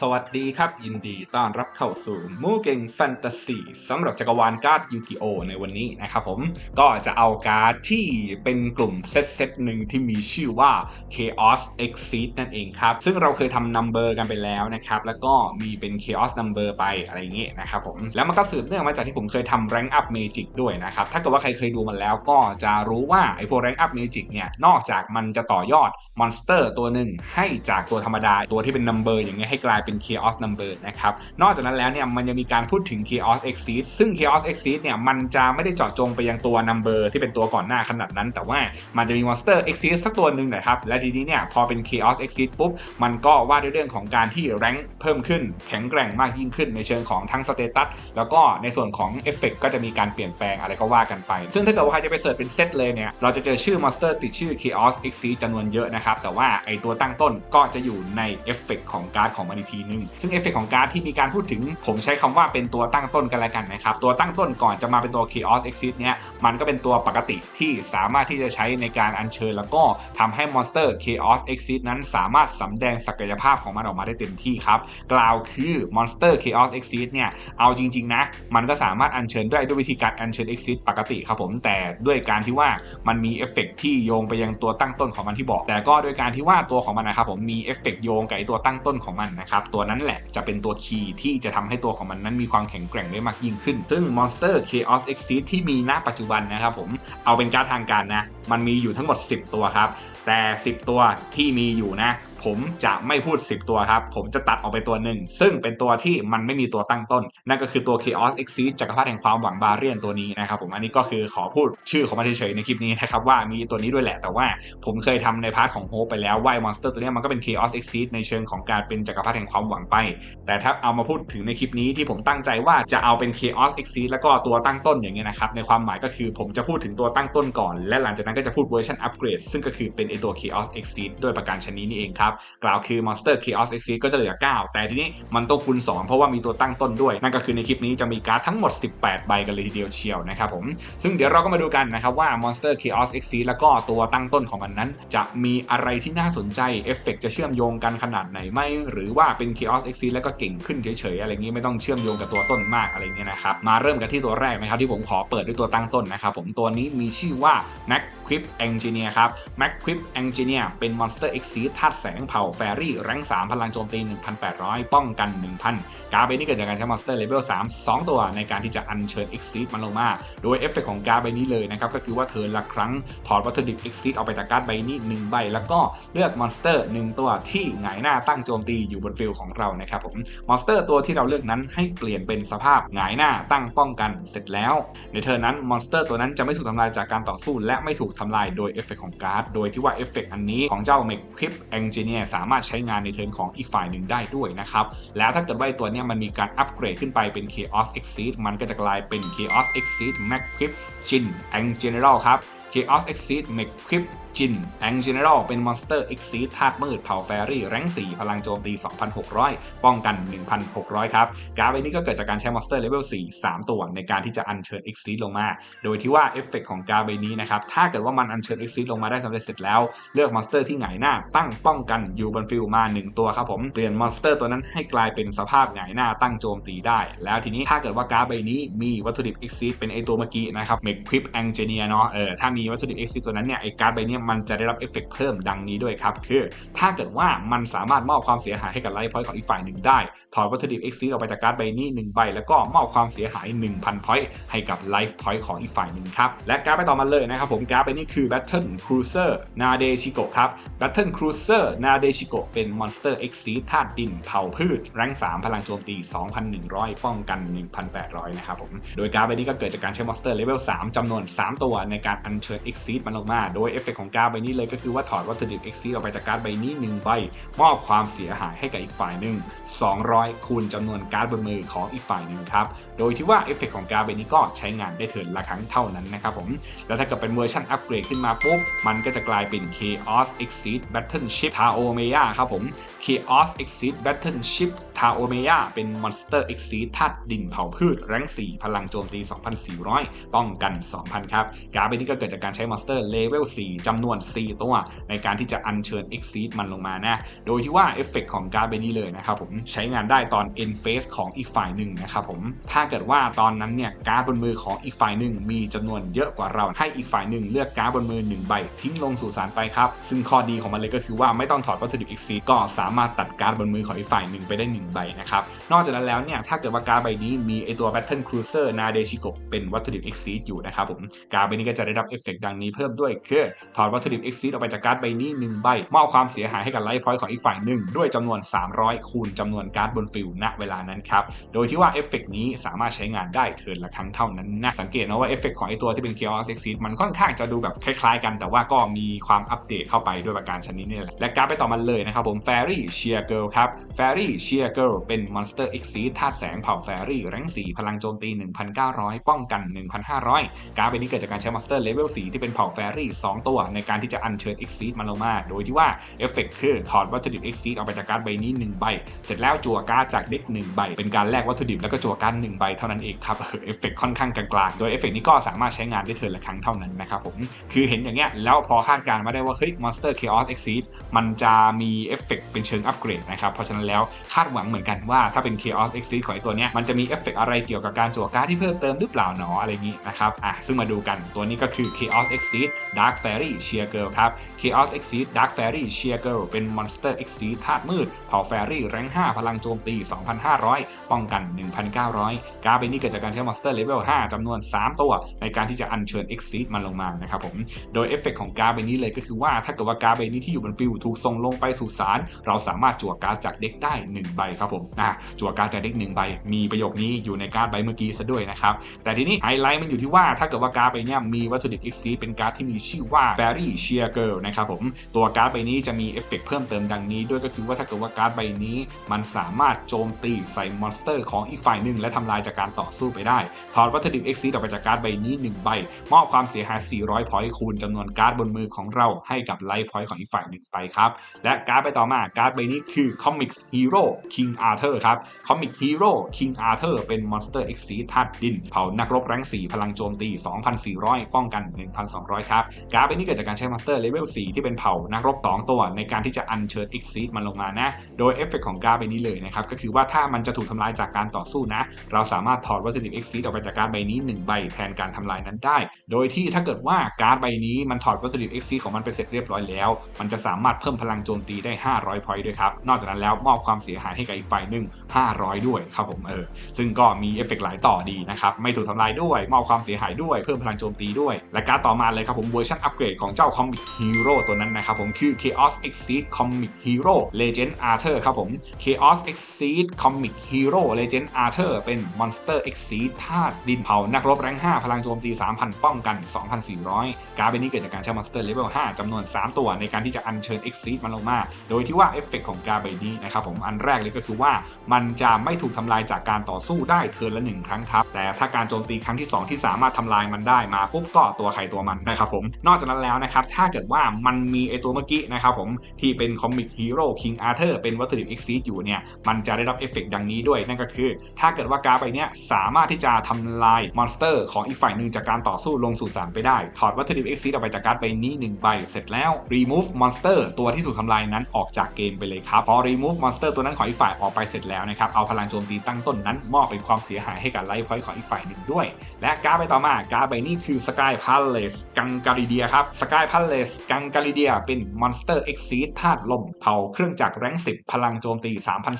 สวัสดีครับ ยินดีต้อนรับเข้าสู่มูเก่งแฟนตาซีสำหรับจักรวาลการ์ดยูกิโอในวันนี้นะครับผมก็จะเอาการ์ดที่เป็นกลุ่มเซตเซตหนึ่งที่มีชื่อว่า Chaos Exceed นั่นเองครับ ซึ่งเราเคยทำนัมเบอร์กันไปแล้วนะครับ แล้วก็มีเป็น Chaos Number ไปอะไรอย่างเงี้ยนะครับผมแล้วมันก็สืบเนื่องมาจากที่ผมเคยทำ Rank Up Magic ด้วยนะครับ ถ้าเกิดว่าใครเคยดูมันแล้วก็จะรู้ว่าไอ้พวก Rank Up Magic เนี่ยนอกจากมันจะต่อยอดมอนสเตอร์ตัวหนึ่งให้จากตัวธรรมดาตัวที่เป็นนัมเบอร์อย่างเงี้ยให้กลายเป็น Chaos Number นะครับ นอกจากนั้นแล้วเนี่ยมันยังมีการพูดถึง Chaos Exceed ซึ่ง Chaos Exceed เนี่ยมันจะไม่ได้เจาะจงไปยังตัว Number ที่เป็นตัวก่อนหน้าขนาดนั้น แต่ว่ามันจะมีมอนสเตอร์ Exceed สักตัวหนึ่งนะครับ และทีนี้เนี่ยพอเป็น Chaos Exceed ปุ๊บ มันก็ว่าด้วยเรื่องของการที่แรงเพิ่มขึ้น แข็งแกร่งมากยิ่งขึ้นในเชิงของทั้งสเตตัสแล้วก็ในส่วนของเอฟเฟกก็จะมีการเปลี่ยนแปลงอะไรก็ว่ากันไป ซึ่งถ้าเกิดว่าใครจะไปเสิร์ชเป็นเซตเลยเนี่ยเราจะเจอชื่อมอนสเตอร์ติดชื่อ Chaos Exceed จำนวนเยอะนะครับแต่ว่าไอตัวตั้งต้นก็จะอยู่ในเอฟเฟกของการ์ดของมันอีกทีนึง ซึ่งเอฟเฟกของการ์ดที่มีการพูดถึง ผมใช้คำว่าเป็นตัวตั้งต้นกันแล้วกันนะครับ ตัวตั้งต้นก่อนจะมาเป็นตัว Chaos Exit เนี่ยมันก็เป็นตัวปกติที่สามารถที่จะใช้ในการอัญเชิญ แล้วก็ทำให้มอนสเตอร์ Chaos Exit นั้นสามารถสำแดงศักยภาพของมันออกมาได้เต็มที่ครับ กล่าวคือมอนสเตอร์ Chaos Exit เนี่ยเอาจริง ๆ นะ มันก็สามารถอัญเชิญได้ด้วยวิธีการอัญเชิญ Exit ปกติครับผมแต่ด้วยการที่ว่ามันมีเอฟเฟกที่โยงไปยังตัวตั้งต้นของมันที่บอก แต่ก็ด้วยการที่ว่าตัวของมันนะครับผมมีเอฟเฟกโยงกับไอตัวตั้งต้นของมันนะครับตัวนั้นแหละจะเป็นตัวคีย์ที่จะทำให้ตัวของมันนั้นมีความแข็งแกร่งได้มากยิ่งขึ้น ซึ่ง Monster Chaos Exit ที่มีณปัจจุบันนะครับผมเอาเป็นการทางการนะ มันมีอยู่ทั้งหมด 10 ตัวครับ แต่ 10 ตัวที่มีอยู่นะผมจะไม่พูด 10 ตัวครับ ผมจะตัดออกไปตัวหนึ่ง ซึ่งเป็นตัวที่มันไม่มีตัวตั้งต้น นั่นก็คือตัว Chaos Exceed จักรพรรดิแห่งความหวังบาเรียนตัวนี้นะครับผมอันนี้ก็คือขอพูดชื่อของมันเฉยๆในคลิปนี้นะครับว่ามีตัวนี้ด้วยแหละแต่ว่าผมเคยทำในพาร์ทของโฮปไปแล้วว่ามอนสเตอร์ตัวนี้มันก็เป็น Chaos Exceed ในเชิงของการเป็นจักรพรรดิแห่งความหวังไป แต่ถ้าเอามาพูดถึงในคลิปนี้ที่ผมตั้งใจว่าจะเอาเป็น Chaos Exceed แล้วก็ตัวตั้งต้นอย่างเงี้ยนะครับในความหมายก็คือผมจะพูดถึงตัวตั้งต้นก่อน และหลังจากนั้นก็จะพูดเวอร์ชันอัปเกรดซึ่งก็คือเป็นไอตัว Chaos Exceed ด้วยประการชนนี้นี่เองครับกล่าวคือ Monster Chaos Exceed ก็จะเหลือ 9 แต่ทีนี้มันต้องคูณ 2 เพราะว่ามีตัวตั้งต้นด้วย นั่นก็คือในคลิปนี้จะมีการ์ดทั้งหมด 18 ใบกันเลยทีเดียวเชียวนะครับผม ซึ่งเดี๋ยวเราก็มาดูกันนะครับว่า Monster Chaos Exceed แล้วก็ตัวตั้งต้นของมันนั้น จะมีอะไรที่น่าสนใจเอฟเฟกจะเชื่อมโยงกันขนาดไหนไหมหรือว่าเป็น Chaos Exceed แล้วก็เก่งขึ้นเฉยๆอะไรเงี้ไม่ต้องเชื่อมโยงกับตัวต้นมากอะไรเงี้ยนะครับมาเริ่มกันที่ตัวแรกนะครับที่ผมขอเปิดด้วยตัวตั้งต้นนะครับผมตัวนี้มีชื่อว่า Mac Quip Engineer ครับ Mac Quip Engineer เป็น Monster X ธาตุแสงเผ่าแฟรี่แรง3พลังโจมตี 1,800 ป้องกัน 1,000 การ์ดใบนี้เกิดจากการใช้ Monster Level 3 2 ตัวในการที่จะอัญเชิญ Exceed มันลงมา โดยเอฟเฟกของการ์ดใบนี้เลยนะครับ ก็คือว่าเธอละครั้งถอดวัตถุดิบ Exceed ออกไปจากการ์ดใบนี้1ใบ แล้วก็เลือกมอนสเตอร์ 1 ตัวที่หงายหน้าตั้งโจมตีอยู่บนฟิลของเรานะครับผมมอนสเตอร์ตัวที่เราเลือกนั้นให้เปลี่ยนเป็นสภาพหงายหน้าตั้งป้องกันเสร็จแล้ว ในเทอนั้นมอนสเตอร์ตัวนั้นจะไม่ถูกทำลายจากการต่อสู้และไม่ถูกทำลายโดยเอฟเฟกของการ์ดโดยที่ว่าเอฟเฟกอันนี้ของเจ้า Make Quip Engineer สามารถใช้งานในเทิร์นของอีกฝ่ายหนึ่งได้ด้วยนะครับ แล้วถ้าเกิดว่าตัวนี้มันมีการอัปเกรดขึ้นไปเป็น Chaos Exceed มันก็จะกลายเป็น Chaos Exceed Mac Quip Jin and General ครับ Chaos Exceed Make Quip จินแองเจเนอรลเป็นมอนสเตอร์เอ็กซีธาตุมืดเผ่าแฟรี่แรง4 พลังโจมตี 2,600 ป้องกัน 1,600 ครับ การ์ดใบนี้ก็เกิดจากการใช้มอนสเตอร์เลเวล4 3 ตัว ในการที่จะอัญเชิญเอ็กซีลงมา โดยที่ว่าเอฟเฟกของการ์ดใบนี้นะครับ ถ้าเกิดว่ามันอัญเชิญเอ็กซีลงมาได้สำเร็จเสร็จแล้ว เลือกมอนสเตอร์ที่หงายหน้าตั้งป้องกันอยู่บนฟิลมา 1 ตัวครับผมเปลี่ยนมอนสเตอร์ตัวนั้นให้กลายเป็นสภาพหงายหน้าตั้งโจมตีได้ แล้วทีนี้ถ้าเกิดว่าการ์ดใบนี้มีวัตถุดิบเอ็กซีเป็นไอตัวเมื่อกี้นะครับเมกควิปแองเจเนียเนาะเออถ้ามีวัตถุดิบเอ็กซีตัวนั้นเนี่ยไอการ์ดใบนี้มันจะได้รับเอฟเฟกเพิ่มดังนี้ด้วยครับ คือ ถ้าเกิดว่ามันสามารถมอบความเสียหายให้กับไลฟ์พอยต์ของอีกฝ่ายหนึ่งได้ ถอดวัตถุดิบ X ออกไปจากการ์ดใบนี้1ใบ แล้วก็มอบความเสียหาย 1,000พอยต์ให้กับไลฟ์พอยต์ของอีกฝ่ายหนึ่งครับ และการ์ดไปต่อมาเลยนะครับผมการ์ดใบนี้คือ Battle Cruiser Nadeshiko ครับ Battle Cruiser Nadeshiko เป็น Monster X ธาตุดินเผาพืชแรง3พลังโจมตี 2,100 ป้องกัน 1,800 นะครับผม โดยการ์ดใบนี้ก็เกิดจากการใช้ Monster Level 3จำนวน 3 ตัวในการอัญเชิญ X มันลงมา โดยเอฟเฟกของการ์ดใบนี้เลยก็คือว่าถอดวัตถุดิบ X ออกไปจากการ์ดใบนี้ 1 ใบ มอบความเสียหายให้กับอีกฝ่ายหนึ่ง 200 คูณจำนวนการ์ดบนมือของอีกฝ่ายหนึ่งครับ โดยที่ว่าเอฟเฟกของการ์ดใบนี้ก็ใช้งานได้เถินละครั้งเท่านั้นนะครับผม แล้วถ้าเกิดเป็นเวอร์ชันอัปเกรดขึ้นมาปุ๊บ มันก็จะกลายเป็น Chaos Exceed Battleship Taomeya ครับผม Chaos Exceed Battleship ทาโอเมยาเป็นมอนสเตอร์เอกซีธาตุดินเผาพืชแรง4 พลังโจมตี 2,400 ป้องกัน 2,000 ครับ การ์ดใบนี้ก็เกิดจากการใช้มอนสเตอร์เลเวล4จำนวน 4 ตัว ในการที่จะอัญเชิญ Exceed มันลงมานะ โดยที่ว่าเอฟเฟกของการ์ดใบนี้เลยนะครับผมใช้งานได้ตอน end phase ของอีกฝ่ายหนึ่งนะครับผมถ้าเกิดว่าตอนนั้นเนี่ยการ์ดบนมือของอีกฝ่ายหนึ่งมีจำนวนเยอะกว่าเราให้อีกฝ่ายหนึ่งเลือกการ์ดบนมือ 1 ใบทิ้งลงสู่สารไปครับซึ่งข้อดีของมันเลยก็คือว่าไม่ต้องถอดวัตถุดิบ Exceed ก็สามารถตัดการ์ดบนมือของอีกฝ่ายหนึ่งไปได้1ใบนะครับ นอกจากนั้นแล้วเนี่ยถ้าเกิดว่าการ์ดใบนี้มีไอตัว Battle Cruiser นาเดชิโกเป็นวัตถุดิบ Exceed อยู่นะครับผมการ์ดใบนี้ก็จะได้รับเอฟเฟกต์ดังนี้เพิ่มด้วยคือถอดวัตถุดิบ Exceed ออกไปจากการ์ดใบนี้1ใบมอบความเสียหายให้กับไลฟ์พอยต์ของอีกฝ่ายหนึ่งด้วยจำนวน 300 คูณจำนวนการ์ดบนฟิลณเวลานั้นครับโดยที่ว่าเอฟเฟกต์นี้สามารถใช้งานได้เทิร์นละครั้งเท่านั้นนะสังเกตนะว่าเอฟเฟกต์ของไอตัวที่เป็น Chaos Exceed มันค่อนข้างจะดูแบบคล้ายๆ กัน แต่ว่าก็มีความอัปเดตเข้าไปด้วยประการชนิดนี้แหละและการ์ดไปต่อมันเลยนะครับผม Fairy Sheer Girl ครับ Fairy Sheer Girl เป็น Monster Exceed ธาตุแสงเผ่า Fairy แรง4 พลังโจมตี 1,900 ป้องกัน 1,500 การ์ดใบนี้เกิดจากการใช้ Monster Level 4ที่เป็นเผ่า Fairy 2ตัว ในการที่จะอัญเชิญ Exceed มันลงมา โดยที่ว่าเอฟเฟกต์คือถอดวัตถุดิบ Exceed ออกไปจากการ์ดใบนี้ 1 ใบ เสร็จแล้วจั่วการ์ดจากเด็ก1ใบ เป็นการแลกวัตถุดิบแล้วก็จั่วการ์ด1ใบเท่านั้นเองครับเอฟเฟกต์ค่อนข้างกลางๆโดยเอฟเฟกต์นี้ก็สามารถใช้งานได้เทิร์นละครั้งเท่านั้นนะครับผมคือเห็นอย่างเงี้ยแล้วพอคาดการณ์มาได้ว่าเฮ้ย Monster Chaos Exceed มันจะมีเอฟเฟกต์เป็นเชิงอัปเกรดนะครับ เพราะฉะนั้นแล้วคาดหวังเหมือนกันว่าถ้าเป็น Chaos Exceed ของไอตัวเนี้ยมันจะมีเอฟเฟกต์อะไรเกี่ยวกับการจั่วการ์ดที่เพิ่มเติมหรือเปล่าหนออะไรนี้นะครับอะซึ่งมาดูกันตัวนี้ก็คือ Chaos Exceed Dark Fairy Sheer Girl ครับ Chaos Exceed Dark Fairy Sheer Girl เป็น Monster Exceed ธาตุมืดเผ่า Fairy แรง5 พลังโจมตี 2,500 ป้องกัน 1,900 การ์ดใบนี้เกิดจากการใช้ Monster Level 5จำนวน 3 ตัว ในการที่จะอัญเชิญ Exceed มันลงมานะครับผมโดยเอฟเฟกของการ์ดใบนี้เลยก็คือว่าถ้าเกิดว่าการ์ดใบนี้ที่อยู่บนฟิลถูกส่งลงไปสู่สารเราสามารถจั่วการ์ดจากเด็กได้ 1 ใบครับผมอะจั่วการ์ดจากเด็ก1ใบ มีประโยคนี้อยู่ในการ์ดใบเมื่อกี้ซะด้วยนะครับ แต่ทีนี้ไฮไลท์มันอยู่ที่ว่าถ้าเกิดว่าการ์ดใบเนี้ยมีวัตถุดิบ XC เป็นการ์ดที่มีชื่อว่า Fairy Sheer Girl นะครับผมตัวการ์ดใบนี้จะมีเอฟเฟกเพิ่มเติมดังนี้ ด้วยก็คือว่าถ้าเกิดว่าการ์ดใบนี้มันสามารถโจมตีใส่มอนสเตอร์ของอีกฝ่ายหนึ่งและทำลายจากการต่อสู้ไปได้ ถอดวัตถุดิบ Exceed ออกไปจากการ์ดใบนี้ 1 ใบ มอบความเสียหาย 400 พอยต์คูณจำนวนการ์ดบนมือของเราให้กับไลฟ์พอยต์ของอีกฝ่ายหนึ่งไปครับ และการ์ดไปต่อมาการการ์ดใบนี้คือ Comics Hero King Arthur ครับ Comic Hero King Arthur เป็น Monster Exceed ธาตุดิน เผานักรบแรง4 พลังโจมตี 2,400 ป้องกัน 1,200 ครับ การ์ดใบนี้เกิดจากการใช้ Monster Level 4 ที่เป็นเผ่านักรบ 2 ตัว ในการที่จะอัญเชิญ Exceed มันลงมานะ โดยเอฟเฟกของการ์ดใบนี้เลยนะครับ ก็คือว่าถ้ามันจะถูกทำลายจากการต่อสู้นะ เราสามารถถอดวัตถุดิบ Exceed ออกไปจากการ์ดใบนี้ 1 ใบแทนการทำลายนั้นได้ โดยที่ถ้าเกิดว่าการ์ดใบนี้มันถอดวัตถุดิบ Exceed ของมันไปเสร็จเรียบร้อยแล้ว มันจะสามารถเพิ่มพลังโจมตีได้ 500 พอยด้วยครับ นอกจากนั้นแล้วมอบความเสียหายให้กับอีกฝ่ายหนึ่ง500 ด้วยครับผมเออซึ่งก็มีเอฟเฟกต์หลายต่อดีนะครับไม่ถูกทำลายด้วย มอบความเสียหายด้วยเพิ่มพลังโจมตีด้วย และการต่อมาเลยครับผมเวอร์ชันอัปเกรดของเจ้า Comic Hero ตัวนั้นนะครับผมคือ Chaos Exceed Comic Hero Legend Arthur ครับผม Chaos Exceed Comic Hero Legend Arthur เป็น Monster Exceed ธาตุดินเผา นักรบแรง5 พลังโจมตี 3,000 ป้องกัน 2,400 การดใบนี้เกิดจากการใช้ Monster Level 5จำนวน 3 ตัวในการที่จะอัญเชิญ Exceed มันลงมา โดยที่ว่าเอฟเฟกของการใบนี้นะครับผมอันแรกเลยก็คือว่ามันจะไม่ถูกทำลายจากการต่อสู้ได้เทิร์นละหนึ่งครั้งครับ แต่ถ้าการโจมตีครั้งที่ 2 ที่สามารถทำลายมันได้มาปุ๊บก็ตัวใครตัวมันนะครับผมนอกจากนั้นแล้วนะครับถ้าเกิดว่ามันมีไอตัวเมื่อกี้นะครับผมที่เป็นคอมิกฮีโร่คิงอาร์เธอร์เป็นวัตถุดิบ Exceed อยู่เนี่ยมันจะได้รับเอฟเฟกดังนี้ด้วย นั่นก็คือ ถ้าเกิดว่าการดใบนี้สามารถที่จะทำลายมอนสเตอร์ของอีกฝ่ายหนึ่งจากการต่อสู้ลงสู่สารไปได้ ถอดวัตถุดิบ Exceed ออกไปจากการดใบนี้1ใบเสร็จแล้ว remove monster ตัวที่ถูกทำลายนั้นออกจากเกมไปเลยครับ พอ remove monster ตัวนั้นของอีกฝ่ายออกไปเสร็จแล้วนะครับ เอาพลังโจมตีตั้งต้นนั้นมอบเป็นความเสียหายให้กับไลฟ์พอยต์ของอีกฝ่ายหนึ่งด้วย และการดใบต่อมาการดใบนี้คือ Sky Palace กังการิเดียครับ Sky Palace กังการิเดียเป็น Monster Exceed ธาตุลมเผาเครื่องจักรแรง10 พลังโจมตี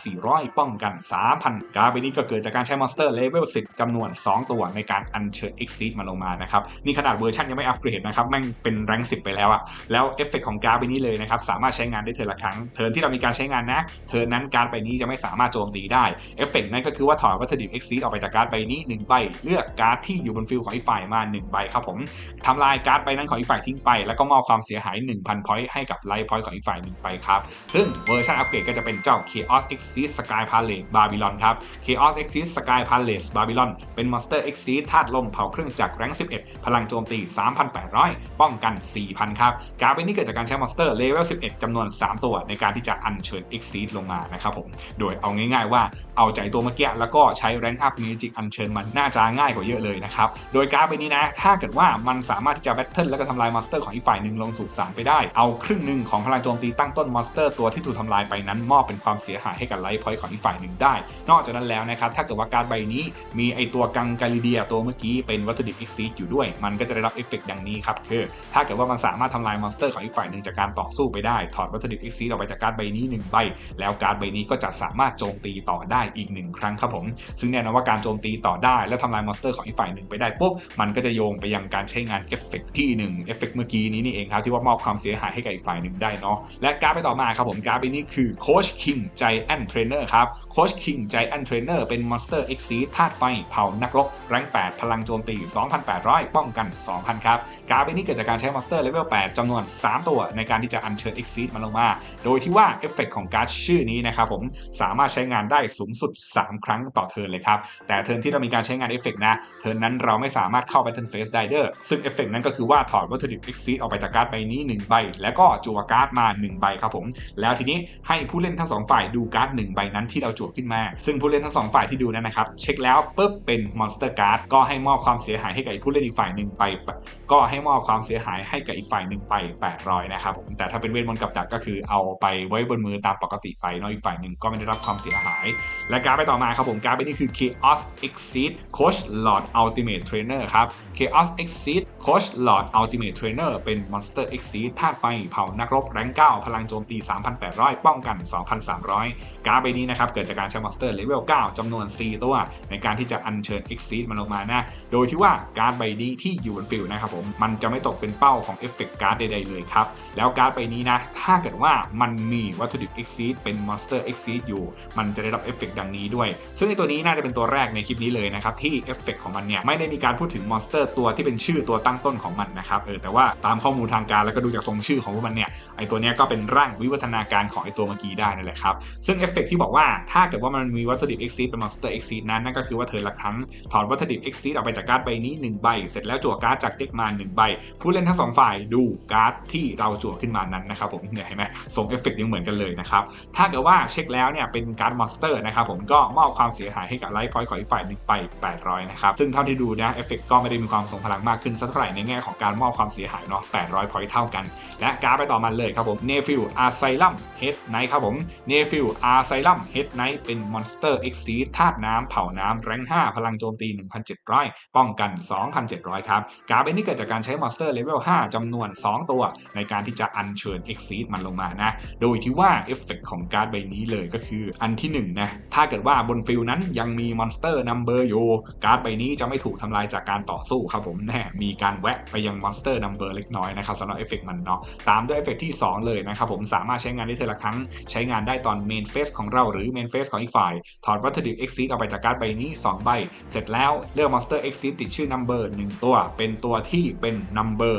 3,400 ป้องกัน 3,000 การดใบนี้ก็เกิดจากการใช้ Monster Level 10จำนวน 2 ตัวในการอัญเชิญ Exceed มาลงมานะครับนี่ขนาดเวอร์ชันยังไม่อัปเกรดนะครับแม่งเป็นแรง10 ไปแล้วอะแล้วเอฟเฟกของการดใบนี้เลยนะครับสามารถใช้งานได้เทิร์นละครั้งเทินที่เรามีการใช้งานนะเทิร์นนั้นการดใบนี้จะไม่สามารถโจมตีได้เอฟเฟกต์นั้นก็คือว่าถอดวัตถุดิบ Exceed ออกไปจากการ์ดใบนี้1ใบเลือกการ์ดที่อยู่บนฟิลของอีกฝ่ายมา1ใบครับผมทำลายการ์ดใบนั้นของอีกฝ่ายทิ้งไป แล้วก็มอบความเสียหาย 1,000พอยต์ให้กับไลฟ์พอยต์ของอีกฝ่ายหนึ่งไปครับซึ่งเวอร์ชันอัปเกรดก็จะเป็นเจ้า Chaos Exceed Sky Palace Babylon ครับ Chaos Exceed Sky Palace Babylon เป็น Monster Exceed ธาตุลมเผาเครื่องจักรแรง11 พลังโจมตี 3,800 ป้องกัน 4,000 ครับ การ์ดใบนี้เกิดจากการใช้ Monster Level 11จำนวน 3 ตัวในการที่จะอัญเชิญ Exceed ลงมานะครับผม โดยเอาง่ายๆว่าเอาใจตัวเมื่อกี้แล้วก็ใช้แรงอัพเมจิกอัญเชิญมันน่าจะง่ายกว่าเยอะเลยนะครับ โดยการ์ดใบนี้นะ ถ้าเกิดว่ามันสามารถที่จะแบทเทิลแล้วก็ทำลายมอนสเตอร์ของอีกฝ่ายหนึ่งลงสู่สามไปได้ เอาครึ่งหนึ่งของพลังโจมตีตั้งต้นมอนสเตอร์ตัวที่ถูกทำลายไปนั้นมอบเป็นความเสียหายให้กับไลฟ์พอยต์ของอีกฝ่ายหนึ่งได้ นอกจากนั้นแล้วนะครับถ้าเกิดว่าการ์ดใบนี้มีไอตัวกังกาลิเดียตัวเมื่อกี้เป็นวัตถุดิบอีกซีอยู่ด้วย มันก็จะได้รับเอฟเฟกต์ดังนี้ครับคือ ถ้าเกิดว่ามันสามารถทำลายมอนสเตอร์ของอีกฝ่ายหนึ่งจากการต่อสู้ไปได้ถอดวัตถุดิบอีกซีออกไปจากการ์ดใบนี้หนึ่งใบแล้วการ์ดใบนี้ก็จะสามารถโจมตีต่อได้อีกหนึ่งครั้งครับผม ซึ่งแน่นอนว่าการโจมตีต่อได้และทำลายมอนสเตอร์ของอีกฝ่ายหนึ่งไปได้ปุ๊บมันก็จะโยงไปยังการใช้งานเอฟเฟกต์ที่หนึ่งเอฟเฟกต์เมื่อกี้นี้นี่เองครับที่ว่ามอบความเสียหายให้กับอีกฝ่ายหนึ่งได้เนาะและการ์ดไปต่อมาครับผมการ์ดใบนี้คือโคชคิงใจแอนเทรนเนอร์ครับโคชคิงใจแอนเทรนเนอร์เป็นมอนสเตอร์เอ็กซีธาตุไฟเผานักรบแรง8พลังโจมตี 2,800 ป้องกัน 2,000 ครับ การ์ดใบนี้เกิดจากการใช้มอนสเตอร์เลเวล8จำนวน 3 ตัวในการที่จะอัญเชิญเอ็กซีมันลงมา โดยที่ว่าเอฟเฟกต์ของการ์ดชื่อนี้นะครับผมสามารถใช้งานได้สูงสุด 3 ครั้งต่อเทิร์นเลยครับ แต่เทิร์นที่เรามีการใช้งานเอฟเฟกต์นะ เทิร์นนั้นเราไม่สามารถเข้า Battle Phase ได้เด้อซึ่งเอฟเฟกต์นั้นก็คือว่าถอดวัตถุดิบ Exceed ออกไปจากการ์ดใบนี้ 1 ใบ แล้วก็จั่วการ์ดมา 1 ใบครับผม แล้วทีนี้ให้ผู้เล่นทั้ง 2 ฝ่ายดูการ์ด1ใบนั้นที่เราจั่วขึ้นมา ซึ่งผู้เล่นทั้ง 2 ฝ่ายที่ดูนั้นนะครับเช็คแล้วปุ๊บเป็นมอนสเตอร์การ์ดก็ให้มอบความเสียหายให้กับอีกผู้เล่นอีกฝ่ายหนึ่งไป ก็ให้มอบความเสียหายให้กับอีกฝ่ายหนึ่งไป800นะครับผมแต่ถ้าเป็นเวทมนต์กับดักก็คือเอาไปไว้บนมือตามปกติไปเนาะอีกฝ่ายหนึ่งก็ไม่ได้รับความเสียหาย และการไปต่อมาครับผมการ์ดใบนี้คือ Chaos Exceed Coach Lord Ultimate Trainer ครับ Chaos Exceed Coach Lord Ultimate Trainer เป็น Monster Exceed ธาตุไฟเผานักรบแรง9พลังโจมตี 3,800 ป้องกัน 2,300 การ์ดใบนี้นะครับเกิดจากการใช้มอนสเตอร์เลเวล9จำนวน 4 ตัว ในการที่จะอัญเชิญ Exceed มันลงมานะ โดยที่ว่าการ์ดใบนี้ที่อยู่บนฟิลนะครับผมมันจะไม่ตกเป็นเป้าของเอฟเฟกต์การ์ดใดๆเลยครับแล้วการ์ดใบนี้นะถ้าเกิดว่ามันมีวัตถุดิบ Exceed เป็น Monster Exceed อยู่ มันจะได้รับเอฟเฟกต์ดังนี้ด้วย ซึ่งในตัวนี้น่าจะเป็นตัวแรกในคลิปนี้เลยนะครับ ที่เอฟเฟกต์ของมันเนี่ย ไม่ได้มีการพูดถึงมอนสเตอร์ตัวที่เป็นชื่อตัวตั้งต้นของมันนะครับเออแต่ว่าตามข้อมูลทางการแล้วก็ดูจากทรงชื่อของพวกมันเนี่ยไอตัวนี้ก็เป็นร่างวิวัฒนาการของไอตัวเมื่อกี้ได้นั่นแหละครับซึ่งเอฟเฟกต์ที่บอกว่าถ้าเกิดว่ามันมีวัตถุดิบ Exceed เป็น Monster Exceed นั้นนั่นก็คือว่าเธอละครั้งถอดวัตถุดิบ Exceed ออกไปจากการ์ดใบนี้1ใบเสร็จแล้วจั่วการ์ดจากเด็กมา1ใบผู้เล่นทั้งสองฝ่ายดูการ์ดที่เราจั่วขึ้นมานั้นนะครับผมเนี่ยเห็นไหมส่งเอฟเฟกยังเหมือนกันเลยนะครับ ถ้าเกิดว่าเช็คแล้วเนี่ยเป็นการมอนสเตอร์นะครับผมก็มอบความเสียหายให้กับไลฟ์พอยต์ของอีกฝ่ายหนึ่งไป 800 นะครับ ซึ่งเท่าที่ดูนะเอฟเฟกต์ก็ไม่ได้มีความทรงพลังมากขึ้นสักเท่าไหร่ในแง่ของการมอบความเสียหายเนาะ 800 พอยต์เท่ากัน และการไปต่อมันเลยครับผมเนฟิลอาร์ไซลัมเฮดไนท์ครับผมเนฟิลอาร์ไซลัมเฮดไนท์เป็นมอนสเตอร์เอ็กซีธาตุน้ำเผาน้ำแรง5 พลังโจมตี 1,700 ป้องกัน 2,700 ครับการเป็นนี้เกิดจากการใช้มอนสเตอร์เลเวล5จำนวน 2 ตัว ในการที่จะอัญเชิญเอ็กซีมันลงมานะ โดยที่ว่าเอฟเฟกของการ์ดใบนี้เลยก็คือ อันที่1นนะถ้าเกิดว่าบนฟิลนั้นยังมีมอนสเตอร์นัมเบอร์อยู่การ์ดใบนี้จะไม่ถูกทำลายจากการต่อสู้ครับผมแน่มีการแวะไปยังมอนสเตอร์นัมเบอร์เล็กน้อยนะครับสำหรับเอฟเฟกมันเนาะตามด้วยเอฟเฟกที่ 2 เลยนะครับผมสามารถใช้งานได้เทละครั้ง ใช้งานได้ตอนเมนเฟสของเราหรือเมนเฟสของอีกฝ่าย ถอดวัตถุดิบ Exceed ออกไปจากการ์ดใบนี้ 2 ใบ เสร็จแล้วเลือกมอนสเตอร์ Exceed ติดชื่อ Number 1ตัว เป็นตัวที่เป็น Number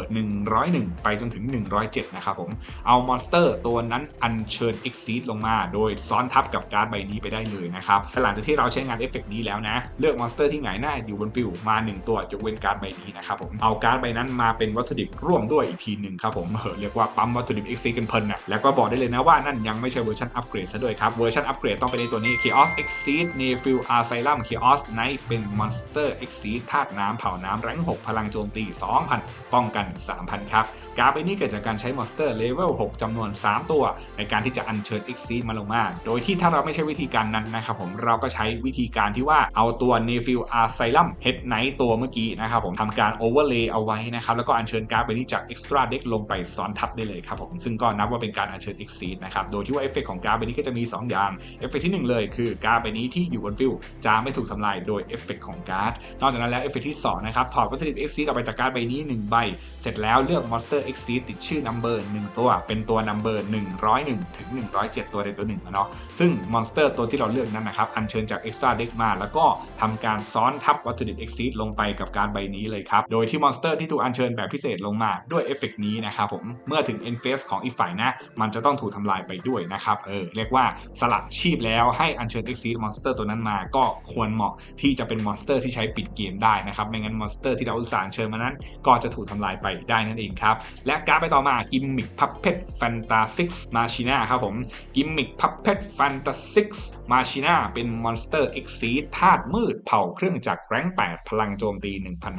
101 ไปจนถึง 107 นะครับผมเอามอนสเตอร์ตัวนั้นอัญเชิญ Exceed ลงมา โดยซ้อนทับกับการ์ดใบนี้ไปได้เลยนะครับหลังจากที่เราใช้งานเอฟเฟกนี้แล้วนะ เลือกมอนสเตอร์ที่ไหนหน้าอยู่บนฟิวมา 1 ตัวยกเว้นการ์ดใบนี้นะครับผมเอาการ์ดใบนั้นมาเป็นวัตถุดิบร่วมด้วยอีกทีหนึ่งครับผมเออเรียกว่าปั๊มวัตถุดิบ Exceed กันเพลินอะแล้วก็บอกได้เลยนะว่านั่นยังไม่ใช่เวอร์ชันอัปเกรดซะด้วยครับเวอร์ชันอัปเกรดต้องเป็นในตัวนี้ Chaos Exceed Nephil Asylum Chaos Knight เป็น Monster Exceed ธาตุน้ำเผาน้ำแรง6พลังโจมตี 2,000 ป้องกัน 3,000 ครับการ์ดใบนี้เกิดจากการใช้ Monster Level 6จำนวน 3 ตัวในการที่จะอัญเชิญ Exceed มาลงมา โดยที่ถ้าเราไม่ใช้วิธีการนั้นนะครับผมเราก็ใช้วิธีการที่ว่าเอาตัว Nephil Asylum Head Knight ตัวเมื่อกี้นะครับผมทำการ Overlay เลเยอาไว้นะครับแล้วก็อัญเชิญการ์ดใบนี้จาก Extra Deck ลงไปซ้อนทับได้เลยครับผมซึ่งก็นับว่าเป็นการอัญเชิญ Exceed นะครับโดยที่ว่าเอฟเฟกของการ์ดใบนี้ก็จะมี 2 อย่างเอฟเฟกที่ 1 เลยคือการ์ดใบนี้ที่อยู่บนฟิลจะไม่ถูกทำลายโดยเอฟเฟกของการ์ดนอกจากนั้นแล้วเอฟเฟกที่2นะครับถอดวัตถุดิบ x ออกไปจากการ์ดใบนี้ 1 ใบ เสร็จแล้วเลือก Monster x ติดชื่อ Number 1ตัวเป็นตัว Number 101ถึง 107 ตัวใดตัวหนึ่งนะเนาะซึ่ง Monster ตัวที่เราเลือกนั้นนะครับ อัญเชิญจาก Extra Deck มา แล้วก็ทำการซ้อนทับวัตถุดิบ Exceed ลงไปกับการใบนี้เลยครับ โดยที่ Monster สเตอร์ที่ถูกอัญเชิญแบบพิเศษลงมาด้วยเอฟเฟกต์นี้นะครับผมเมื่อถึง end phase ของอีกฝ่ายนะ มันจะต้องถูกทำลายไปด้วยนะครับเออเรียกว่าสละชีพแล้วให้อัญเชิญ exceed มอนสเตอร์ตัวนั้นมา ก็ควรเหมาะที่จะเป็นมอนสเตอร์ที่ใช้ปิดเกมได้นะครับไม่งั้นมอนสเตอร์ที่เราอุตส่าห์เชิญมานั้น ก็จะถูกทำลายไปได้นั่นเองครับและการไปต่อมากิมมิกพับเพ t แฟนตาซิกมาชน่าครับผม กิมมิกพับเพ t แฟนตาซิกมาชิน่าเป็นมอนสเตอร์เอ็กซีธาตุมืดเผ่าเครื่องจักรแรง8 พลังโจมตี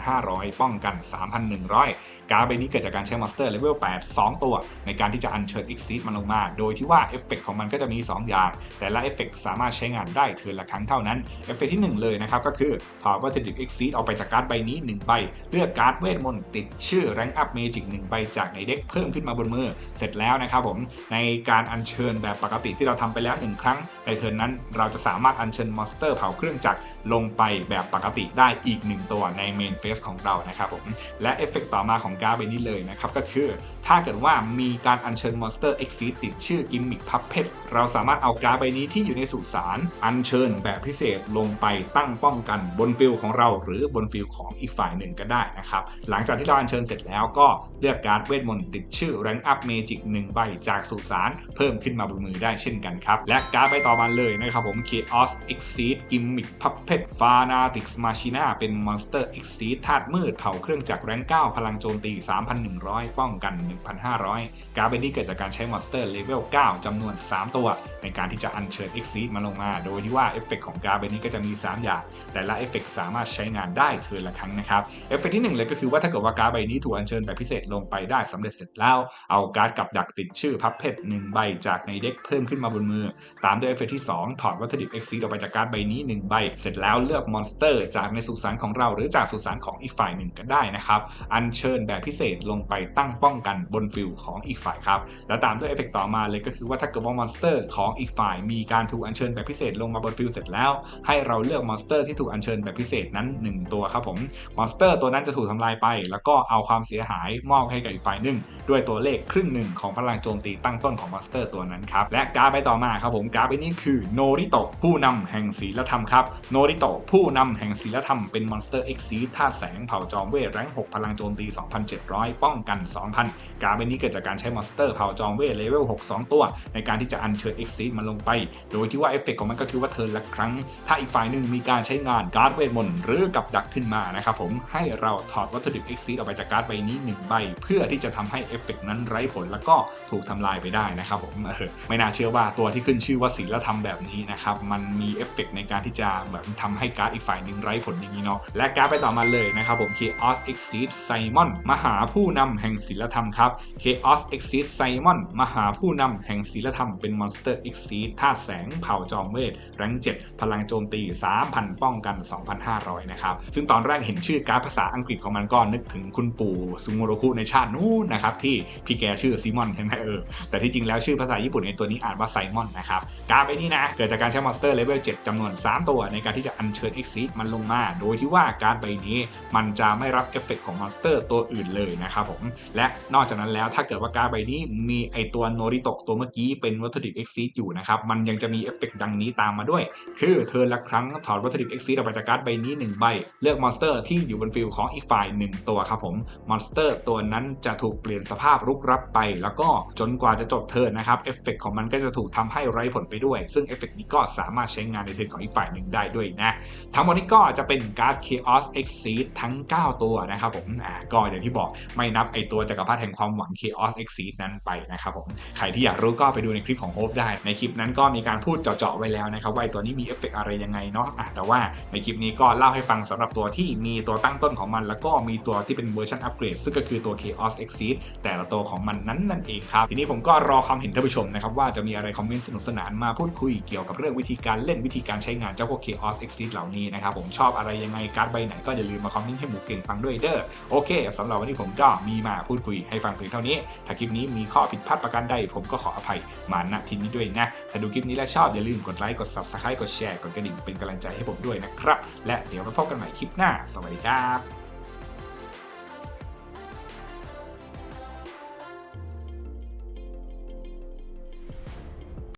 1,500 ป้องกัน 3,100 การ์ดใบนี้เกิดจากการใช้มอนสเตอร์เลเวล8 2 ตัว ในการที่จะอัญเชิญ Exceed มันลงมา โดยที่ว่าเอฟเฟกของมันก็จะมี 2 อย่าง แต่ละเอฟเฟกสามารถใช้งานได้เทินละครั้งเท่านั้นเอฟเฟกที่ 1 เลยนะครับก็คือถอดวัตถุดิบ Exceed ออกไปจากการ์ดใบนี้ 1 ใบ เลือกการ์ดเวทมนต์ติดชื่อ Rank Up Magic 1ใบจากในเด็กเพิ่มขึ้นมาบนมือเสร็จแล้วนะครับผมในการอัญเชิญแบบปกติที่เราทำไปแล้ว 1 ครั้ง ในเทิร์นนั้นเราจะสามารถอัญเชิญมอนสเตอร์เผาเครื่องจักรลงไปแบบปกติได้อีก 1 ตัวในเมนเฟสของเรานะครับผมและเอฟเฟกต่อมาของการ์ดใบนี้เลยนะครับก็คือ ถ้าเกิดว่ามีการอัญเชิญมอนสเตอร์ Exceed ติดชื่อกิมมิคพับเพ t เราสามารถเอาการ์ดใบนี้ที่อยู่ในสุสานอัญเชิญแบบพิเศษลงไปตั้งป้องกันบนฟิลของเราหรือบนฟิลของอีกฝ่ายหนึ่งก็ได้นะครับหลังจากที่เราอัญเชิญเสร็จแล้วก็เลือกการ์ดเวทมนต์ติดชื่อ Rank Up Magic 1ใบจากสุสานเพิ่มขึ้นมาบนมือได้เช่นกันครับ และการ์ดใบต่อมาเลยนะครับผม Chaos Exceed Gimmick Puppet Fanatics Machina เป็น Monster Exceed ธาตุมืดเผาเครื่องจักรแรง9พลังโจมตี 3,100 ป้องกัน 1,500 การ์ดใบนี้เกิดจากการใช้ Monster Level 9 จำนวน 3 ตัว ในการที่จะอัญเชิญ Exceed มาลงมา โดยที่ว่าเอฟเฟกของการ์ดใบนี้ก็จะมี 3 อย่าง แต่ละเอฟเฟกสามารถใช้งานได้เทิร์นละครั้งนะครับเอฟเฟกที่ 1 เลยก็คือว่าถ้าเกิดว่าการ์ดใบนี้ถูกอัญเชิญแบบพิเศษลงไปได้สำเร็จเสร็จแล้วเอาการ์ดกับดักติดชื่อพับเพชร1 ใบจากในเด็กเพิ่มขึ้นมาบนมือ ตามด้วยเอฟเฟกที่ 2 ถอดวัตถุดิบ Exceed ออกไปจากการ์ดใบนี้ 1 ใบ เสร็จแล้วเลือกมอนสเตอร์ จากในสุสานของเราหรือจากสุสานของอีกฝ่ายหนึ่งก็ได้นะครับ อัญเชิญแบบพิเศษลงไปตั้งป้องกันบนฟิลของอีกฝ่ายครับ แล้วตามด้วยเอฟเฟกต่อมาเลยก็คือว่าถ้าเกิดว่ามอนสเตอร์ของอีกฝ่ายมีการถูกอัญเชิญแบบพิเศษลงมาบนฟิลเสร็จแล้ว ให้เราเลือกมอนสเตอร์ที่ถูกอัญเชิญแบบพิเศษนั้น 1 ตัวครับผมมอนสเตอร์ตัวนั้นจะถูกทำลายไป แล้วก็เอาความเสียหายมอบให้กับอีกฝ่ายหนึ่งด้วยตัวเลขครึ่งหนึ่งของพลังโจมตีตั้งต้นของอสเตอร์ตัวนั้นครับ และการ์ดไปต่อมาครับผมการ์ดใบนี้คือโนริโตะผู้นำแห่งศีลธรรมครับโนริโตะผู้นำแห่งศีลธรรมเป็นมอนสเตอร์เอ็กซีท่าแสงเผ่าจอมเวทแรง6พลังโจมตี 2,700 ป้องกัน 2,000 การ์ดใบนี้เกิดจากการใช้มอนสเตอร์เผ่าจอมเวทเลเวล6 2 ตัว ในการที่จะอัญเชิญเอ็กซีมันลงไป โดยที่ว่าเอฟเฟกของมันก็คือว่าเทิร์นละครั้ง ถ้าอีกฝ่ายหนึ่งมีการใช้งานการ์ดเวทมนต์หรือกับดักขึ้นมานะครับผมให้เราถอดวัตถุดิบ Exceed ออกไปจากการ์ดใบนี้1ใบ เพื่อที่จะทำให้เอฟเฟกนั้นไร้ผลแล้วก็ถูกทำลายไปได้นะครับผมเออไม่น่าเชื่อว่าตัวที่ขึ้นชื่อว่าศีลธรรมแบบนี้นะครับมันมีเอฟเฟกในการที่จะแบบทำให้การ์ดอีกฝ่ายหนึ่งไร้ผลอย่างนี้เนาะและการ์ดไปต่อมาเลยนะครับผม Chaos Exceed Simon มหาผู้นำแห่งศีลธรรมครับ Chaos Exceed Simon มหาผู้นำแห่งศีลธรรมเป็นมอนสเตอร์ Exceed ธาตุแสงเผ่าจอมเวทแรง7พลังโจมตี 3,000 ป้องกัน 2,500 นะครับ ซึ่งตอนแรกเห็นชื่อการ์ดภาษาอังกฤษของมันก็นึกถึงคุณปู่ซุโมโรคุในชาตินู้นนะครับที่พี่แกชื่อซิมอนเห็นไหมเออแต่ที่จริงแล้วชื่อภาษาญี่ปุ่นในตัวนี้อ่านว่าไซมอนนะครับการไปนี้นะ เกิดจากการใช้มอนสเตอร์เลเวล7จำนวน 3 ตัวในการที่จะอัญเชิญ Exceed มันลงมา โดยที่ว่าการ์ดใบนี้มันจะไม่รับเอฟเฟกของมอนสเตอร์ตัวอื่นเลยนะครับผม และนอกจากนั้นแล้วถ้าเกิดว่าการ์ดใบนี้มีไอตัวโนริโตะตัวเมื่อกี้เป็นวัตถุดิบ Exceed อยู่นะครับมันยังจะมีเอฟเฟกดังนี้ตามมาด้วย คือเทิร์นละครั้งถอดวัตถุดิบ Exceed ออกไปจากการ์ดใบนี้ 1 ใบ เลือกมอนสเตอร์ที่อยู่บนฟิลของอีกฝ่าย1ตัวครับผมมอนสเตอร์ตัวนั้นจะถูกเปลี่ยนสภาพรุกรับไป แล้วก็จนกว่าจะจบเทินนะครับเอฟเฟกของมันก็จะถูกทำให้ไร้ผลไปด้วย ซึ่งเอฟเฟกนี้ก็สามารถใช้งานในเทิร์นของอีกฝ่ายหนึ่งได้ด้วยนะ ทั้งหมดนี้ก็จะเป็นการ์ด Chaos Exceed ทั้ง 9 ตัวนะครับผมอ่าก็อย่างที่บอกไม่นับไอตัวจักรพรรดิแห่งความหวัง Chaos Exceed นั้นไปนะครับผมใครที่อยากรู้ก็ไปดูในคลิปของโฮปได้ ในคลิปนั้นก็มีการพูดเจาะๆไว้แล้วนะครับว่าตัวนี้มีเอฟเฟกอะไรยังไงเนาะอะแต่ว่าในคลิปนี้ก็เล่าให้ฟังสำหรับตัวที่มีตัวตั้งต้นของมัน แล้วก็มีตัวที่เป็นเวอร์ชันอัปเกรดซึ่งก็คือตัว Chaos Exceed แต่ละตัวของมันนั้นนั่นเองครับทีนี้ผมก็รอความเห็นท่านผู้ชมนะครับว่าจะมีอะไรคอมเมนต์สนุกสนานมาพูดคุยเกี่ยวกับเรื่องวิธีการเล่นวิธีการใช้งานเจ้าพวก Chaos Exceed เหล่านี้นะครับผมชอบอะไรยังไงการ์ดใบไหนก็อย่าลืมมาคอมเมนต์ให้หมูเก่งฟังด้วยเด้อโอเคสำหรับวันนี้ผมก็มีมาพูดคุยให้ฟังเพียงเท่านี้ ถ้าคลิปนี้มีข้อผิดพลาดประการใดผมก็ขออภัยมาณที่นี้ด้วยนะถ้าดูคลิปนี้แล้วชอบอย่าลืมกดไลค์กด subscribe กดแชร์กดกระดิ่งเป็นกำลังใจให้ผมด้วยนะครับและเดี๋ยวมาพบกันใหม่คลิปหน้า สวัสดีครับ